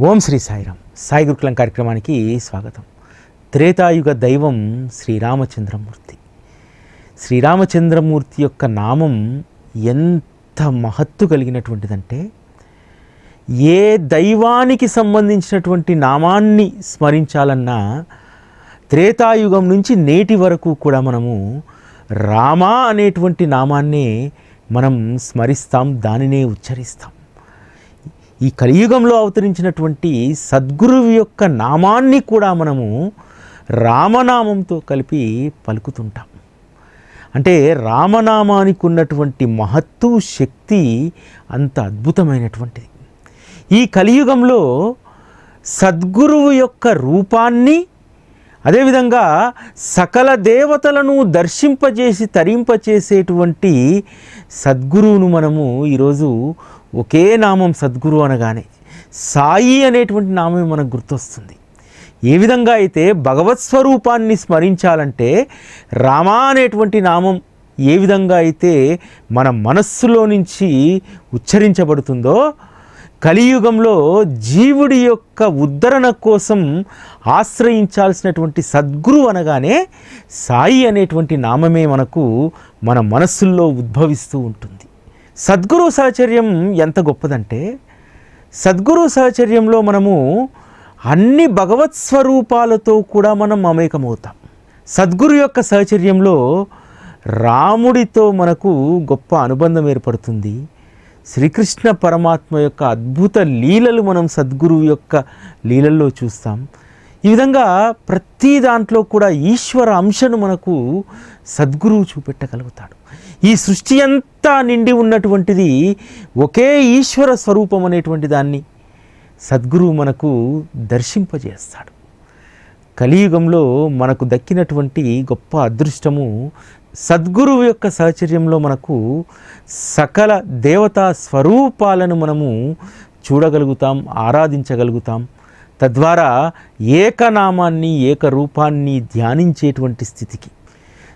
ఓం శ్రీ సాయిరామ్. సాయి గురుకులం కార్యక్రమానికి స్వాగతం. త్రేతాయుగ దైవం శ్రీరామచంద్రమూర్తి. శ్రీరామచంద్రమూర్తి యొక్క నామం ఎంత మహత్తు కలిగినటువంటిదంటే ఏ దైవానికి సంబంధించినటువంటి నామాన్ని స్మరించాలన్నా త్రేతాయుగం నుంచి నేటి వరకు కూడా మనము రామ అనేటువంటి నామాన్నే మనం స్మరిస్తాం దానినే ఉచ్చరిస్తాం. ఈ కలియుగంలో అవతరించినటువంటి సద్గురువు యొక్క నామాన్ని కూడా మనము రామనామంతో కలిపి పలుకుతుంటాం. అంటే రామనామానికి ఉన్నటువంటి మహత్తు శక్తి అంత అద్భుతమైనటువంటిది. ఈ కలియుగంలో సద్గురువు యొక్క రూపాన్ని అదేవిధంగా సకల దేవతలను దర్శింపజేసి తరింపచేసేటువంటి సద్గురువును మనము ఈరోజు ఒకే నామం సద్గురు అనగానే సాయి అనేటువంటి నామం మనకు గుర్తొస్తుంది. ఏ విధంగా అయితే భగవత్ స్వరూపాన్ని స్మరించాలంటే రామా అనేటువంటి నామం ఏ విధంగా అయితే మన మనస్సులో నుంచి ఉచ్చరించబడుతుందో కలియుగంలో జీవుడి యొక్క ఉద్ధరణ కోసం ఆశ్రయించాల్సినటువంటి సద్గురు అనగానే సాయి అనేటువంటి నామమే మనకు మన మనస్సుల్లో ఉద్భవిస్తూ ఉంటుంది. సద్గురు సహచర్యం ఎంత గొప్పదంటే సద్గురు సహచర్యంలో మనము అన్ని భగవత్ స్వరూపాలతో కూడా మనం మమేకమవుతాం సద్గురు యొక్క సహచర్యంలో రాముడితో మనకు గొప్ప అనుబంధం ఏర్పడుతుంది. శ్రీకృష్ణ పరమాత్మ యొక్క అద్భుత లీలలు మనం సద్గురువు యొక్క లీలల్లో చూస్తాం. ఈ విధంగా ప్రతి దాంట్లో కూడా ఈశ్వర అంశను మనకు సద్గురువు చూపెట్టగలుగుతాడు. ఈ సృష్టి అంతా నిండి ఉన్నటువంటిది ఒకే ఈశ్వర స్వరూపం అనేటువంటి దాన్ని సద్గురువు మనకు దర్శింపజేస్తాడు. కలియుగంలో మనకు దక్కినటువంటి గొప్ప అదృష్టము సద్గురువు యొక్క సహచర్యంలో మనకు సకల దేవతా స్వరూపాలను మనము చూడగలుగుతాం ఆరాధించగలుగుతాం. తద్వారా ఏకనామాన్ని ఏకరూపాన్ని ధ్యానించేటువంటి స్థితికి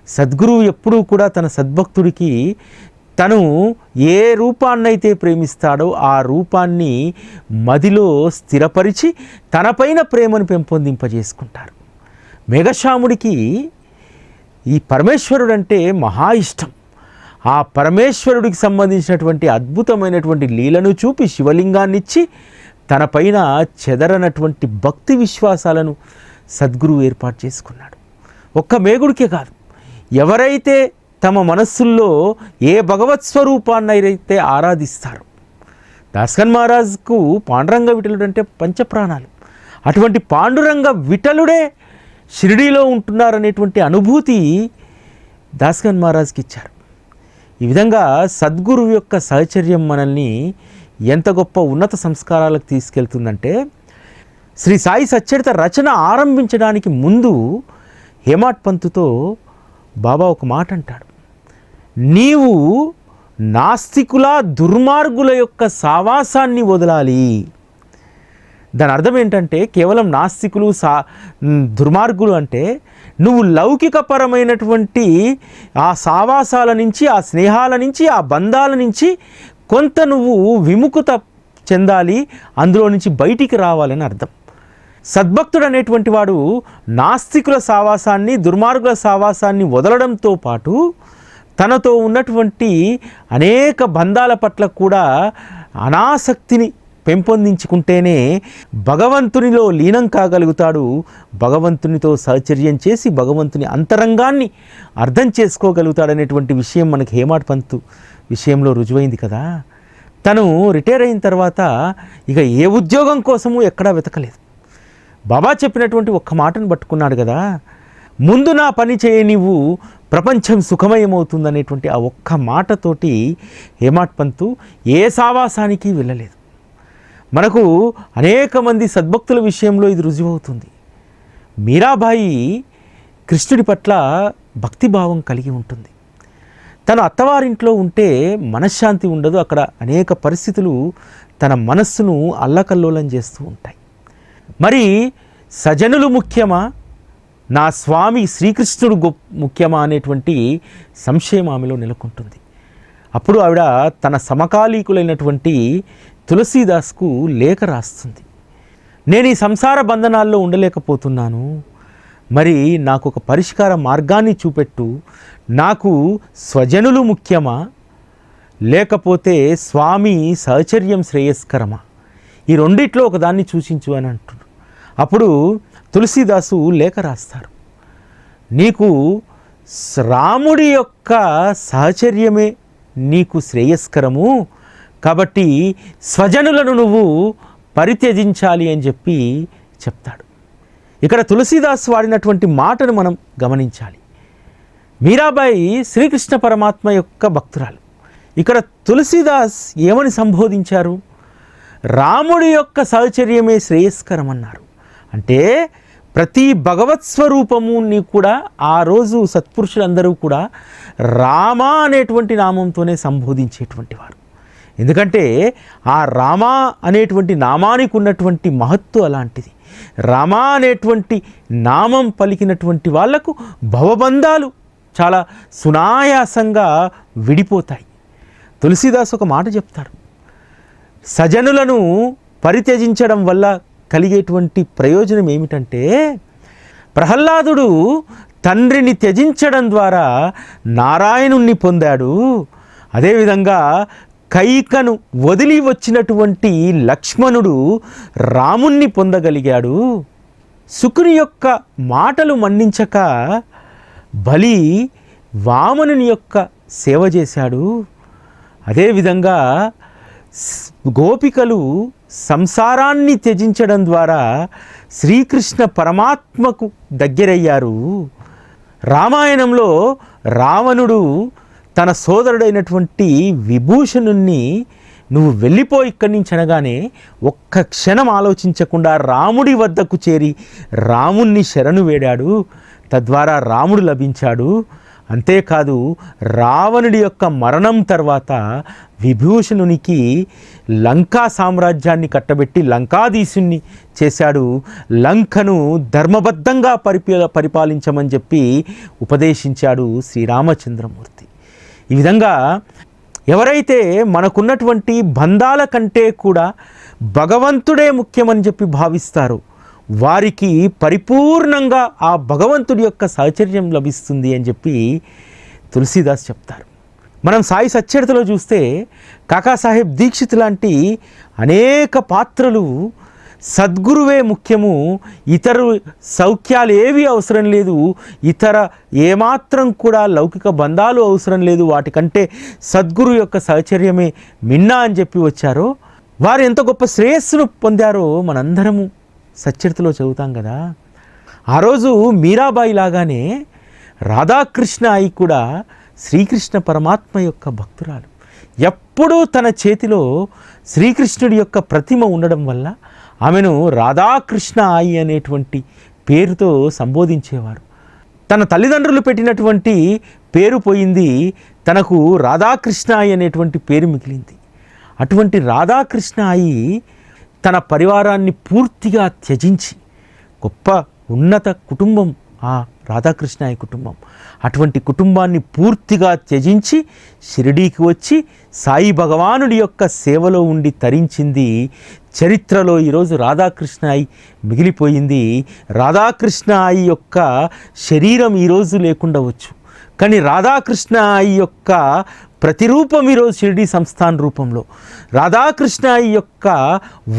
సద్గురువు ఎప్పుడూ కూడా తన సద్భక్తుడికి తను ఏ రూపాన్నైతే ప్రేమిస్తాడో ఆ రూపాన్ని మదిలో స్థిరపరిచి తనపైన ప్రేమను పెంపొందింపజేసుకుంటారు. మేఘశ్యాముడికి ఈ పరమేశ్వరుడు అంటే మహా ఇష్టం. ఆ పరమేశ్వరుడికి సంబంధించినటువంటి అద్భుతమైనటువంటి లీలను చూపి శివలింగాన్నిచ్చి తనపైన తన పైన చెదరనటువంటి భక్తి విశ్వాసాలను సద్గురువు ఏర్పాటు చేసుకున్నాడు. ఒక్క మేగుడికే కాదు ఎవరైతే తమ మనస్సుల్లో ఏ భగవత్ స్వరూపాన్నైతే ఆరాధిస్తారు దాస్కన్ మహారాజ్కు పాండురంగ విఠలుడు అంటే పంచప్రాణాలు. అటువంటి పాండురంగ విఠలుడే షిరిడీలో ఉంటున్నారనేటువంటి అనుభూతి దాస్కన్ మహారాజ్కి ఇచ్చారు. ఈ విధంగా సద్గురువు యొక్క సహచర్యం మనల్ని ఎంత గొప్ప ఉన్నత సంస్కారాలకు తీసుకెళ్తుందంటే శ్రీ సాయి సచ్చరిత రచన ఆరంభించడానికి ముందు హేమాట్ పంతుతో బాబా ఒక మాట అంటాడు. నీవు నాస్తికుల దుర్మార్గుల యొక్క సావాసాన్ని వదలాలి. దాని అర్థం ఏంటంటే కేవలం నాస్తికులు సా దుర్మార్గులు అంటే నువ్వు లౌకికపరమైనటువంటి ఆ సావాసాల నుంచి ఆ స్నేహాల నుంచి ఆ బంధాల నుంచి కొంత నువ్వు విముఖత చెందాలి అందులో నుంచి బయటికి రావాలని అర్థం. సద్భక్తుడు అనేటువంటి వాడు నాస్తికుల సావాసాన్ని దుర్మార్గుల సావాసాన్ని వదలడంతో పాటు తనతో ఉన్నటువంటి అనేక బంధాల పట్ల కూడా అనాసక్తిని పెంపొందించుకుంటేనే భగవంతునిలో లీనం కాగలుగుతాడు. భగవంతునితో సహచర్యం చేసి భగవంతుని అంతరంగాన్ని అర్థం చేసుకోగలుగుతాడనేటువంటి విషయం మనకి హేమాడ్ పంతు విషయంలో రుజువైంది కదా. తను రిటైర్ అయిన తర్వాత ఇక ఏ ఉద్యోగం కోసము ఎక్కడా వెతకలేదు. బాబా చెప్పినటువంటి ఒక్క మాటను పట్టుకున్నాడు కదా ముందు నా పని చేయ నీవు ప్రపంచం సుఖమయమవుతుందనేటువంటి ఆ ఒక్క మాటతోటి హేమాట్ పంతు ఏ సావాసానికి వెళ్ళలేదు. మనకు అనేక మంది సద్భక్తుల విషయంలో ఇది రుజువవుతుంది. మీరాబాయి కృష్ణుడి పట్ల భక్తిభావం కలిగి ఉంటుంది. తన అత్తవారింట్లో ఉంటే మనశ్శాంతి ఉండదు. అక్కడ అనేక పరిస్థితులు తన మనస్సును అల్లకల్లోలం చేస్తూ ఉంటాయి. మరి సజనులు ముఖ్యమా? నా స్వామి శ్రీకృష్ణుడు గొప్ప ముఖ్యమా అనేటువంటి సంశయం ఆమెలో నెలకొంటుంది. అప్పుడు ఆవిడ తన సమకాలీకులైనటువంటి తులసీదాస్కు లేఖ రాస్తుంది. నేను ఈ సంసార బంధనాల్లో ఉండలేకపోతున్నాను. మరి నాకు ఒక పరిష్కార మార్గాన్ని చూపెట్టు. నాకు స్వజనులు ముఖ్యమా? లేకపోతే స్వామి సహచర్యం శ్రేయస్కరమా? ఈ రెండిట్లో ఒకదాన్ని సూచించు అని అంటున్నారు అప్పుడు తులసీదాసు లేఖ రాస్తారు. నీకు రాముడి యొక్క సహచర్యమే నీకు శ్రేయస్కరము. కాబట్టి స్వజనులను నువ్వు పరిత్యజించాలి అని చెప్పి చెప్తాడు. ఇక్కడ తులసీదాస్ వాడినటువంటి మాటను మనం గమనించాలి. మీరాబాయి శ్రీకృష్ణ పరమాత్మ యొక్క భక్తురాలు. ఇక్కడ తులసీదాస్ ఏమని సంబోధించారు? రాముడి యొక్క సహచర్యమే శ్రేయస్కరమన్నారు. అంటే ప్రతి భగవత్ స్వరూపముని కూడా ఆ రోజు సత్పురుషులందరూ కూడా రామ అనేటువంటి నామంతోనే సంబోధించేటువంటి వారు. ఎందుకంటే ఆ రామ అనేటువంటి నామానికి ఉన్నటువంటి మహత్వం అలాంటిది. రామ అనేటువంటి నామం పలికినటువంటి వాళ్ళకు భవబంధాలు చాలా సునాయాసంగా విడిపోతాయి. తులసీదాస్ ఒక మాట చెప్తారు సజనులను పరిత్యజించడం వల్ల కలిగేటువంటి ప్రయోజనం ఏమిటంటే ప్రహ్లాదుడు తండ్రిని త్యజించడం ద్వారా నారాయణుణ్ణి పొందాడు. అదేవిధంగా కైకను వదిలి వచ్చినటువంటి లక్ష్మణుడు రాముణ్ణి పొందగలిగాడు. శుకుని యొక్క మాటలు మన్నించక బలి వామనుని యొక్క సేవ చేశాడు. అదేవిధంగా గోపికలు సంసారాన్ని త్యజించడం ద్వారా శ్రీకృష్ణ పరమాత్మకు దగ్గరయ్యారు. రామాయణంలో రావణుడు తన సోదరుడైనటువంటి విభూషణుణ్ణి నువ్వు వెళ్ళిపో ఇక్కడి నుంచి అనగానే ఒక్క క్షణం ఆలోచించకుండా రాముడి వద్దకు చేరి రాముణ్ణి శరణు వేడాడు. తద్వారా రాముడు లభించాడు. అంతేకాదు రావణుడి యొక్క మరణం తర్వాత విభూషణునికి లంకా సామ్రాజ్యాన్ని కట్టబెట్టి లంకాధీశుణ్ణి చేశాడు. లంకను ధర్మబద్ధంగా పరిపి పరిపాలించమని చెప్పి ఉపదేశించాడు శ్రీరామచంద్రమూర్తి. ఈ విధంగా ఎవరైతే మనకున్నటువంటి బంధాల కంటే కూడా భగవంతుడే ముఖ్యమని చెప్పి భావిస్తారు వారికి పరిపూర్ణంగా ఆ భగవంతుడి యొక్క సహచర్యం లభిస్తుంది అని చెప్పి తులసీదాస్ చెప్తారు. మనం సాయి సచ్చరితలో చూస్తే కాకాసాహెబ్ దీక్షిత్ లాంటి అనేక పాత్రలు సద్గురువే ముఖ్యము ఇతరు సౌఖ్యాలు ఏవి అవసరం లేదు ఇతర ఏమాత్రం కూడా లౌకిక బంధాలు అవసరం లేదు వాటికంటే సద్గురు యొక్క సహచర్యమే మిన్నా అని చెప్పి వచ్చారో వారు ఎంత గొప్ప శ్రేయస్సును పొందారో మనందరము సచ్చరితలో చదువుతాం కదా. ఆ రోజు మీరాబాయి లాగానే రాధాకృష్ణ అయి కూడా శ్రీకృష్ణ పరమాత్మ యొక్క భక్తురాలు. ఎప్పుడూ తన చేతిలో శ్రీకృష్ణుడి యొక్క ప్రతిమ ఉండడం వల్ల ఆమెను రాధాకృష్ణ ఆయి అనేటువంటి పేరుతో సంబోధించేవారు. తన తల్లిదండ్రులు పెట్టినటువంటి పేరు పోయింది తనకు రాధాకృష్ణ ఆయి అనేటువంటి పేరు మిగిలింది. అటువంటి రాధాకృష్ణ అయి తన పరివారాన్ని పూర్తిగా త్యజించి గొప్ప ఉన్నత కుటుంబం ఆ రాధాకృష్ణాయి కుటుంబం. అటువంటి కుటుంబాన్ని పూర్తిగా త్యజించి షిరిడీకి వచ్చి సాయి భగవానుడి యొక్క సేవలో ఉండి తరించింది. చరిత్రలో ఈరోజు రాధాకృష్ణాయి మిగిలిపోయింది. రాధాకృష్ణాయి యొక్క శరీరం ఈరోజు లేకుండా వచ్చు. కానీ రాధాకృష్ణ యొక్క ప్రతిరూపం ఈరోజు షిరిడి సంస్థాన్ రూపంలో. రాధాకృష్ణ యొక్క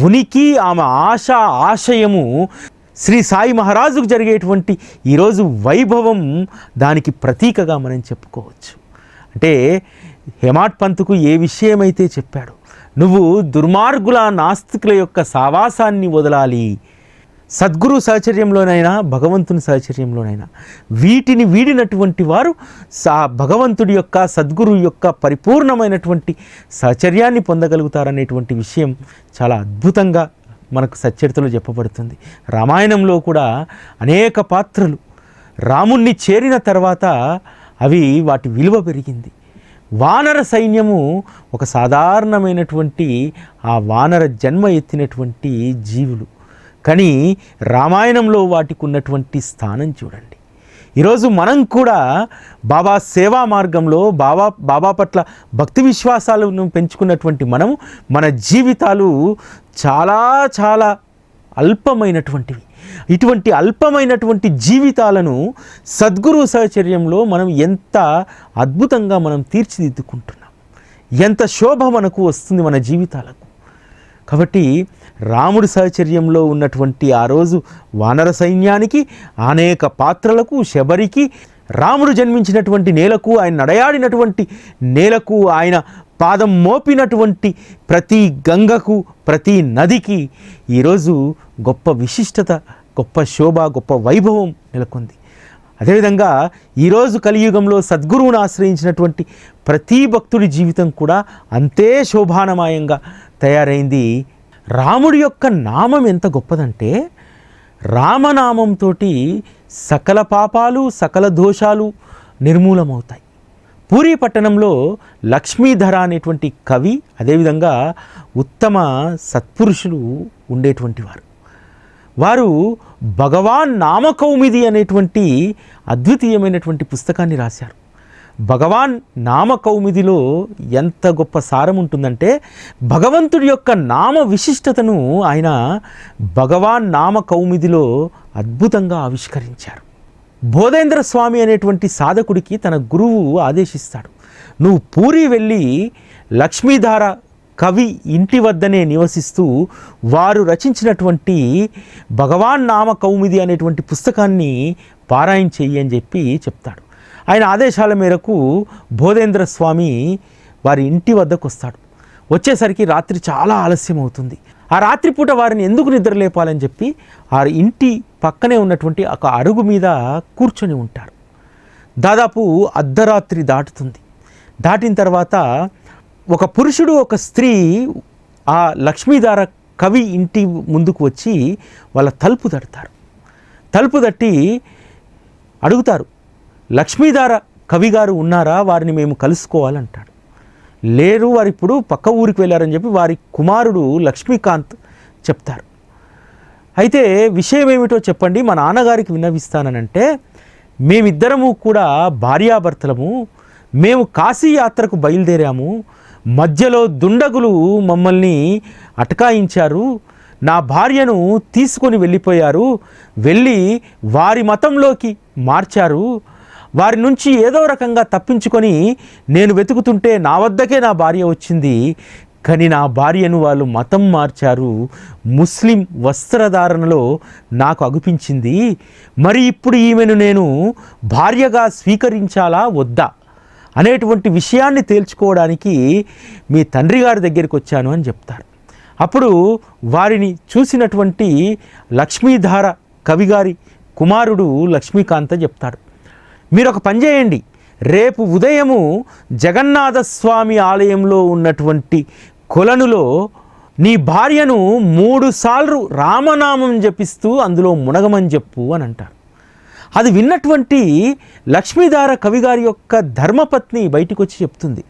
ఉనికి ఆమె ఆశ ఆశయము శ్రీ సాయి మహారాజుకు జరిగేటువంటి ఈరోజు వైభవం దానికి ప్రతీకగా మనం చెప్పుకోవచ్చు. అంటే హెమాట్ పంతుకు ఏ విషయమైతే చెప్పాడు నువ్వు దుర్మార్గుల నాస్తికుల యొక్క సావాసాన్ని వదలాలి సద్గురు సహచర్యంలోనైనా భగవంతుని సహచర్యంలోనైనా వీటిని వీడినటువంటి వారు సా భగవంతుడి యొక్క సద్గురు యొక్క పరిపూర్ణమైనటువంటి సహచర్యాన్ని పొందగలుగుతారనేటువంటి విషయం చాలా అద్భుతంగా మనకు సచ్చరితలో చెప్పబడుతుంది. రామాయణంలో కూడా అనేక పాత్రలు రాముణ్ణి చేరిన తర్వాత అవి వాటి విలువ పెరిగింది. వానర సైన్యము ఒక సాధారణమైనటువంటి ఆ వానర జన్మ ఎత్తినటువంటి జీవులు. కానీ రామాయణంలో వాటికి ఉన్నటువంటి స్థానం చూడండి. ఈరోజు మనం కూడా బాబా సేవా మార్గంలో బాబా బాబా పట్ల భక్తి విశ్వాసాలను పెంచుకున్నటువంటి మనము మన జీవితాలు చాలా చాలా అల్పమైనటువంటివి. ఇటువంటి అల్పమైనటువంటి జీవితాలను సద్గురు సహచర్యంలో మనం ఎంత అద్భుతంగా మనం తీర్చిదిద్దుకుంటున్నాం. ఎంత శోభ మనకు వస్తుంది మన జీవితాలకు. కాబట్టి రాముడి సహచర్యంలో ఉన్నటువంటి ఆ రోజు వానర సైన్యానికి అనేక పాత్రలకు శబరికి రాముడు జన్మించినటువంటి నేలకు ఆయన నడయాడినటువంటి నేలకు ఆయన పాదం మోపినటువంటి ప్రతి గంగకు ప్రతి నదికి ఈరోజు గొప్ప విశిష్టత గొప్ప శోభ గొప్ప వైభవం నెలకొంది. అదేవిధంగా ఈరోజు కలియుగంలో సద్గురువును ఆశ్రయించినటువంటి ప్రతి భక్తుడి జీవితం కూడా అంతే శోభానమాయంగా తయారైంది రాముడి యొక్క నామం ఎంత గొప్పదంటే రామనామంతో సకల పాపాలు సకల దోషాలు నిర్మూలమవుతాయి. పూరి పట్టణంలో లక్ష్మీధర అనేటువంటి కవి అదేవిధంగా ఉత్తమ సత్పురుషులు ఉండేటువంటి వారు. వారు భగవాన్ నామకౌమిది అనేటువంటి అద్వితీయమైనటువంటి పుస్తకాన్ని రాశారు. భగవాన్ నామకౌమిదిలో ఎంత గొప్ప సారం ఉంటుందంటే భగవంతుడి యొక్క నామ విశిష్టతను ఆయన భగవాన్ నామకౌమిదిలో అద్భుతంగా ఆవిష్కరించారు. బోధేంద్ర స్వామి అనేటువంటి సాధకుడికి తన గురువు ఆదేశిస్తాడు. నువ్వు పూరి వెళ్ళి లక్ష్మీధార కవి ఇంటి వద్దనే నివసిస్తూ వారు రచించినటువంటి భగవాన్ నామ కౌమిది అనేటువంటి పుస్తకాన్ని పారాయణ చెయ్యి అని చెప్పి చెప్తాడు. ఆయన ఆదేశాల మేరకు బోధేంద్ర స్వామి వారి ఇంటి వద్దకు వస్తాడు. వచ్చేసరికి రాత్రి చాలా ఆలస్యం అవుతుంది. ఆ రాత్రిపూట వారిని ఎందుకు నిద్రలేపాలని చెప్పి ఆ ఇంటి పక్కనే ఉన్నటువంటి ఒక అరుగు మీద కూర్చొని ఉంటారు. దాదాపు అర్ధరాత్రి దాటుతుంది. దాటిన తర్వాత ఒక పురుషుడు ఒక స్త్రీ ఆ లక్ష్మీధార కవి ఇంటి ముందుకు వచ్చి వాళ్ళ తలుపు తడతారు. తలుపు తట్టి అడుగుతారు లక్ష్మీధార కవి గారు ఉన్నారా? వారిని మేము కలుసుకోవాలంటాడు. లేరు వారు ఇప్పుడు పక్క ఊరికి వెళ్ళారని చెప్పి వారి కుమారుడు లక్ష్మీకాంత్ చెప్తారు. అయితే విషయం ఏమిటో చెప్పండి. మా నాన్నగారికి విన్నవిస్తానంటే మేమిద్దరము కూడా భార్యాభర్తలము. మేము కాశీ యాత్రకు బయలుదేరాము. మధ్యలో దుండగులు మమ్మల్ని అటకాయించారు. నా భార్యను తీసుకొని వెళ్ళిపోయారు. వెళ్ళి వారి మతంలోకి మార్చారు. వారి నుంచి ఏదో రకంగా తప్పించుకొని నేను వెతుకుతుంటే నా వద్దకే నా భార్య వచ్చింది. కానీ నా భార్యను వాళ్ళు మతం మార్చారు. ముస్లిం వస్త్రధారణలో నాకు అగుపించింది. మరి ఇప్పుడు ఈమెను నేను భార్యగా స్వీకరించాలా వద్దా? అనేటువంటి విషయాన్ని తేల్చుకోవడానికి మీ తండ్రి గారి దగ్గరికి వచ్చాను అని చెప్తారు. అప్పుడు వారిని చూసినటువంటి లక్ష్మీధార కవిగారి కుమారుడు లక్ష్మీకాంత చెప్తాడు మీరు ఒక పని చేయండి. రేపు ఉదయము జగన్నాథస్వామి ఆలయంలో ఉన్నటువంటి కొలనులో నీ భార్యను మూడు సార్లు రామనామం జపిస్తూ అందులో మునగమని చెప్పు అని అంటారు. అది విన్నటువంటి లక్ష్మీధార కవిగారి యొక్క ధర్మపత్ని బయటకు వచ్చి చెప్తుంది.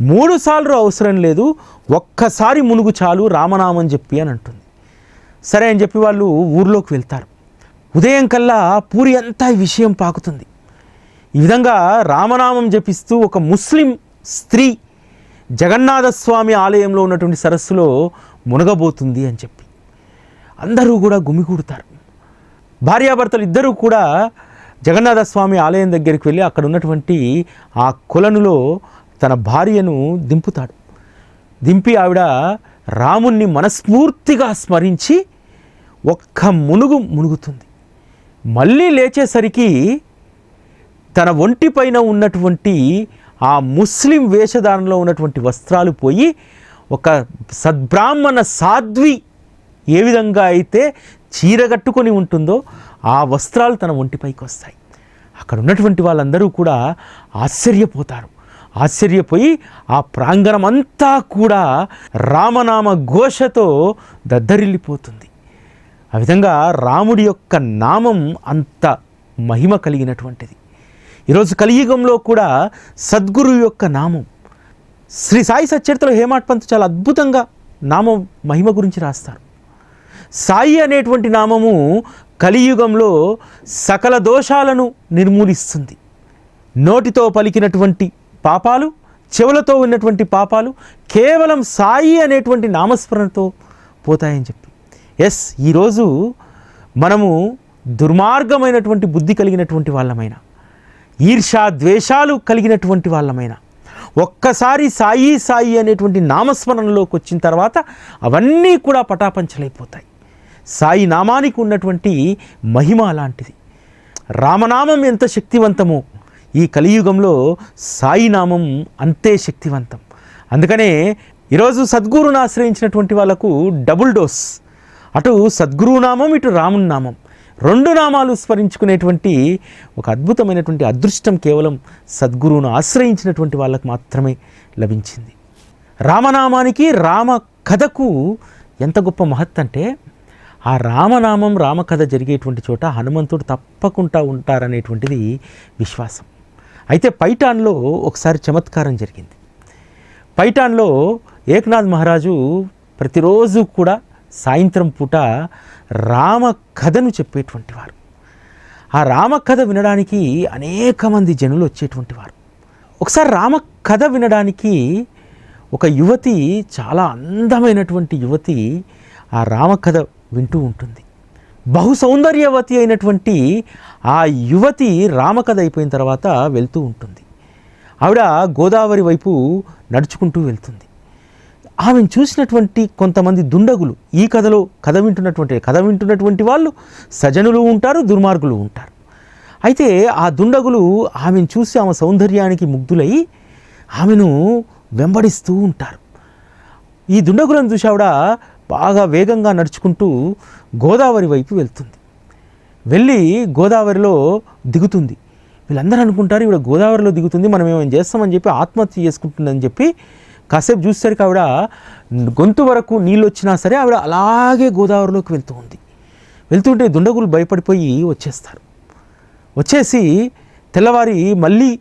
మూడు సార్లు అవసరం లేదు ఒక్కసారి మునుగు చాలు రామనామం చెప్పి అని అంటుంది. సరే అని చెప్పి వాళ్ళు ఊర్లోకి వెళ్తారు. ఉదయం కల్లా పూరి అంతా ఈ విషయం పాకుతుంది. ఈ విధంగా రామనామం జపిస్తూ ఒక ముస్లిం స్త్రీ జగన్నాథస్వామి ఆలయంలో ఉన్నటువంటి సరస్సులో మునగబోతుంది అని చెప్పి. అందరూ కూడా గుమికూడుతారు భార్యాభర్తలు ఇద్దరూ కూడా జగన్నాథస్వామి ఆలయం దగ్గరికి వెళ్ళి అక్కడ ఉన్నటువంటి ఆ కొలనులో తన భార్యను దింపుతాడు. దింపి ఆవిడ రాముణ్ణి మనస్ఫూర్తిగా స్మరించి ఒక్క మునుగు మునుగుతుంది. మళ్ళీ లేచేసరికి తన ఒంటిపైన ఉన్నటువంటి ఆ ముస్లిం వేషధారణలో ఉన్నటువంటి వస్త్రాలు పోయి ఒక సద్బ్రాహ్మణ సాధ్వి ఏ విధంగా అయితే చీర కట్టుకొని ఉంటుందో ఆ వస్త్రాలు తన ఒంటిపైకి వస్తాయి. అక్కడ ఉన్నటువంటి వాళ్ళందరూ కూడా ఆశ్చర్యపోతారు. ఆశ్చర్యపోయి ఆ ప్రాంగణం అంతా కూడా రామనామ ఘోషతో దద్దరిల్లిపోతుంది. ఆ విధంగా రాముడి యొక్క నామం అంత మహిమ కలిగినటువంటిది. ఈరోజు కలియుగంలో కూడా సద్గురు యొక్క నామం. శ్రీ సాయి సచ్చరితలో హేమాట్ పంత్ చాలా అద్భుతంగా నామం మహిమ గురించి రాస్తారు. సాయి అనేటువంటి నామము కలియుగంలో సకల దోషాలను నిర్మూలిస్తుంది. నోటితో పలికినటువంటి పాపాలు చెవులతో ఉన్నటువంటి పాపాలు కేవలం సాయి అనేటువంటి నామస్మరణతో పోతాయని చెప్పి. ఎస్ ఈరోజు మనము దుర్మార్గమైనటువంటి బుద్ధి కలిగినటువంటి వాళ్ళమైనా ఈర్షా ద్వేషాలు కలిగినటువంటి వాళ్ళమైన ఒక్కసారి సాయి సాయి అనేటువంటి నామస్మరణలోకి వచ్చిన తర్వాత అవన్నీ కూడా పటాపంచలైపోతాయి. సాయి నామానికి ఉన్నటువంటి మహిమ అలాంటిది రామనామం ఎంత శక్తివంతమో ఈ కలియుగంలో సాయి నామం అంతే శక్తివంతం. అందుకనే ఈరోజు సద్గురుని ఆశ్రయించినటువంటి వాళ్ళకు డబుల్ డోస్. అటు సద్గురునామం ఇటు రాముని నామం. రెండు నామాలు స్మరించుకునేటువంటి ఒక అద్భుతమైనటువంటి అదృష్టం కేవలం సద్గురువును ఆశ్రయించినటువంటి వాళ్ళకు మాత్రమే లభించింది. రామనామానికి రామ కథకు ఎంత గొప్ప మహత్ అంటే ఆ రామనామం రామకథ జరిగేటువంటి చోట హనుమంతుడు తప్పకుండా ఉంటారనేటువంటిది విశ్వాసం. అయితే పైఠాన్లో ఒకసారి చమత్కారం జరిగింది. పైఠాన్లో ఏకనాథ్ మహారాజు ప్రతిరోజు కూడా సాయంత్రం పూట రామ కథను చెప్పేటువంటి వారు. ఆ రామ కథ వినడానికి అనేక మంది జనులు వచ్చేటువంటి వారు. ఒకసారి రామ కథ వినడానికి ఒక యువతి చాలా అందమైనటువంటి యువతి ఆ రామ కథ వింటూ ఉంటుంది. బహు సౌందర్యవతి అయినటువంటి ఆ యువతి రామకథ అయిపోయిన తర్వాత వెళ్తూ ఉంటుంది. ఆవిడ గోదావరి వైపు నడుచుకుంటూ వెళ్తుంది. ఆమెను చూసినటువంటి కొంతమంది దుండగులు ఈ కథలో కథ వింటున్నటువంటి కథ వింటున్నటువంటి వాళ్ళు సజనులు ఉంటారు దుర్మార్గులు ఉంటారు. అయితే ఆ దుండగులు ఆమెను చూసి ఆమె సౌందర్యానికి ముగ్ధులై ఆమెను వెంబడిస్తూ ఉంటారు. ఈ దుండగులను చూసి ఆవిడ బాగా వేగంగా నడుచుకుంటూ గోదావరి వైపు వెళ్తుంది. వెళ్ళి గోదావరిలో దిగుతుంది. వీళ్ళందరూ అనుకుంటారు ఇవిడ గోదావరిలో దిగుతుంది మనం ఏమైనా చేస్తామని చెప్పి ఆత్మహత్య చేసుకుంటుందని చెప్పి కాసేపు చూసేసరికి ఆవిడ గొంతు వరకు నీళ్ళు వచ్చినా సరే ఆవిడ అలాగే గోదావరిలోకి వెళ్తూ ఉంది. వెళ్తుంటే దుండగులు భయపడిపోయి వచ్చేస్తారు. వచ్చేసి తెల్లవారి మళ్ళీ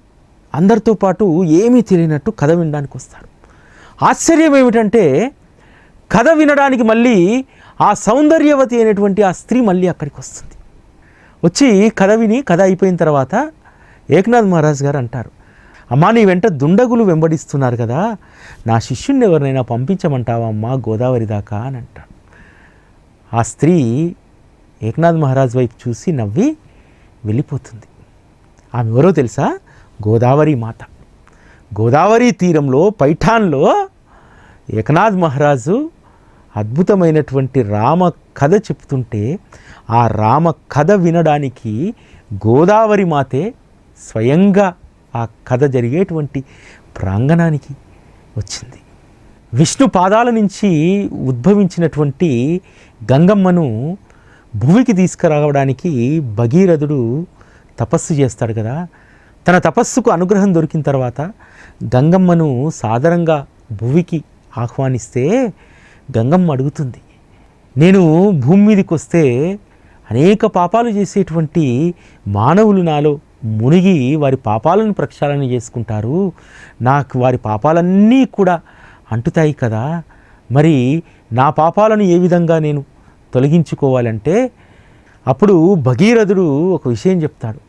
అందరితో పాటు ఏమీ తెలియనట్టు కథ వినడానికి వస్తారు. ఆశ్చర్యం ఏమిటంటే కథ వినడానికి మళ్ళీ ఆ సౌందర్యవతి అయినటువంటి ఆ స్త్రీ మళ్ళీ అక్కడికి వస్తుంది. వచ్చి కథ విని కథ అయిపోయిన తర్వాత ఏకనాథ్ మహారాజ్ గారు అంటారు అమ్మా నీ వెంట దుండగులు వెంబడిస్తున్నారు కదా. నా శిష్యుణ్ణి ఎవరినైనా పంపించమంటావా అమ్మా గోదావరి దాకా అని అంటాడు. ఆ స్త్రీ ఏకనాథ్ మహారాజ్ వైపు చూసి నవ్వి వెళ్ళిపోతుంది. ఆమె ఎవరో తెలుసా? గోదావరి మాత. గోదావరి తీరంలో పైఠాన్లో ఏకనాథ్ మహారాజు అద్భుతమైనటువంటి రామ కథ చెప్తుంటే ఆ రామ కథ వినడానికి గోదావరి మాతే స్వయంగా ఆ కథ జరిగేటువంటి ప్రాంగణానికి వచ్చింది. విష్ణు పాదాల నుంచి ఉద్భవించినటువంటి గంగమ్మను భూమికి తీసుకురావడానికి భగీరథుడు తపస్సు చేస్తాడు కదా. తన తపస్సుకు అనుగ్రహం దొరికిన తర్వాత గంగమ్మను సాదరంగా భూమికి ఆహ్వానిస్తే గంగమ్మ అడుగుతుంది నేను భూమి మీదకి వస్తే అనేక పాపాలు చేసేటువంటి మానవులు నాలో మునిగి వారి పాపాలను ప్రక్షాళన చేసుకుంటారు. నాకు వారి పాపాలన్నీ కూడా అంటుతాయి కదా. మరి నా పాపాలను ఏ విధంగా నేను తొలగించుకోవాలంటే? అప్పుడు భగీరథుడు ఒక విషయం చెప్తాడు.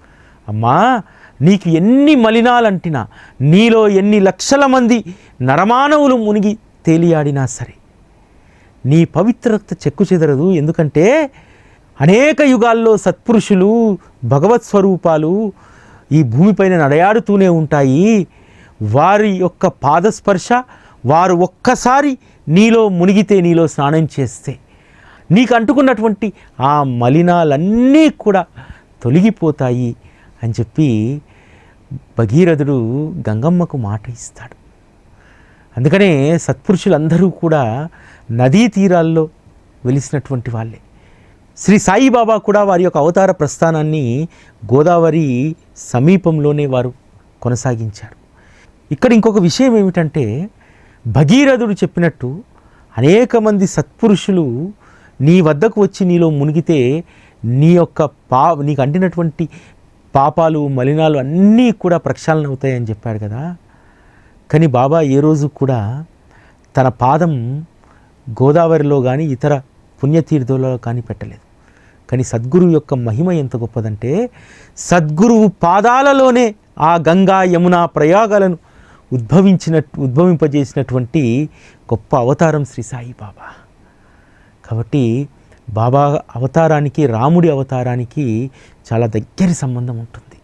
అమ్మా నీకు ఎన్ని మలినాలంటినా నీలో ఎన్ని లక్షల మంది నరమానవులు మునిగి తేలియాడినా సరే నీ పవిత్రత చెక్కు చెదరదు. ఎందుకంటే అనేక యుగాల్లో సత్పురుషులు భగవత్ స్వరూపాలు ఈ భూమిపైన నడయాడుతూనే ఉంటాయి. వారి యొక్క పాదస్పర్శ వారు ఒక్కసారి నీలో మునిగితే నీలో స్నానం చేస్తే నీకు అంటుకున్నటువంటి ఆ మలినాలన్నీ కూడా తొలగిపోతాయి అని చెప్పి భగీరథుడు గంగమ్మకు మాట ఇస్తాడు. అందుకనే సత్పురుషులందరూ కూడా నదీ తీరాల్లో వెలిసినటువంటి వాళ్ళే. శ్రీ సాయిబాబా కూడా వారి యొక్క అవతార ప్రస్థానాన్ని గోదావరి సమీపంలోనే వారు కొనసాగించారు. ఇక్కడ ఇంకొక విషయం ఏమిటంటే భగీరథుడు చెప్పినట్టు అనేక మంది సత్పురుషులు నీ వద్దకు వచ్చి నీలో మునిగితే నీ యొక్క పా నీకు అంటినటువంటి పాపాలు మలినాలు అన్నీ కూడా ప్రక్షాళన అవుతాయని చెప్పాడు కదా. కానీ బాబా ఏ రోజు కూడా తన పాదం గోదావరిలో కానీ ఇతర పుణ్యతీర్థంలో కానీ పెట్టలేదు. కానీ సద్గురువు యొక్క మహిమ ఎంత గొప్పదంటే సద్గురువు పాదాలలోనే ఆ గంగా యమున ప్రయాగాలను ఉద్భవించిన ఉద్భవింపజేసినటువంటి గొప్ప అవతారం శ్రీ సాయిబాబా. కాబట్టి బాబా అవతారానికి రాముడి అవతారానికి చాలా దగ్గర సంబంధం ఉంటుంది.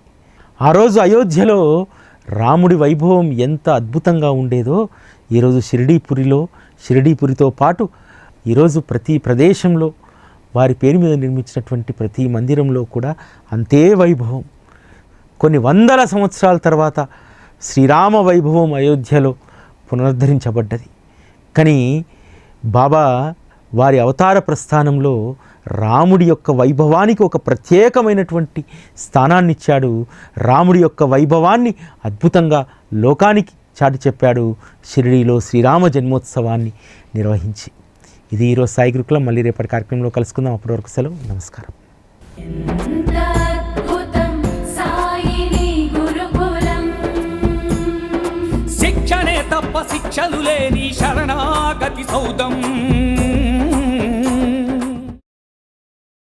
ఆ రోజు అయోధ్యలో రాముడి వైభవం ఎంత అద్భుతంగా ఉండేదో ఈరోజు షిరిడీపురిలో షిరిడీపురితో పాటు ఈరోజు ప్రతి ప్రదేశంలో వారి పేరు మీద నిర్మించినటువంటి ప్రతి మందిరంలో కూడా అంతే వైభవం. కొన్ని వందల సంవత్సరాల తర్వాత శ్రీరామ వైభవం అయోధ్యలో పునరుద్ధరించబడ్డది. కానీ బాబా వారి అవతార ప్రస్థానంలో రాముడి యొక్క వైభవానికి ఒక ప్రత్యేకమైనటువంటి స్థానాన్ని ఇచ్చాడు రాముడి యొక్క వైభవాన్ని అద్భుతంగా లోకానికి చాటి చెప్పాడు షిరిడీలో శ్రీరామ జన్మోత్సవాన్ని నిర్వహించి ఇది ఈరోజు సాయి గురుకులం. మళ్ళీ రేపటి కార్యక్రమంలో కలుసుకుందాం. అప్పటి వరకు సెలవు. నమస్కారం. శిక్షణే తప్ప శిక్షలు లేని శరణాగతి సౌదం.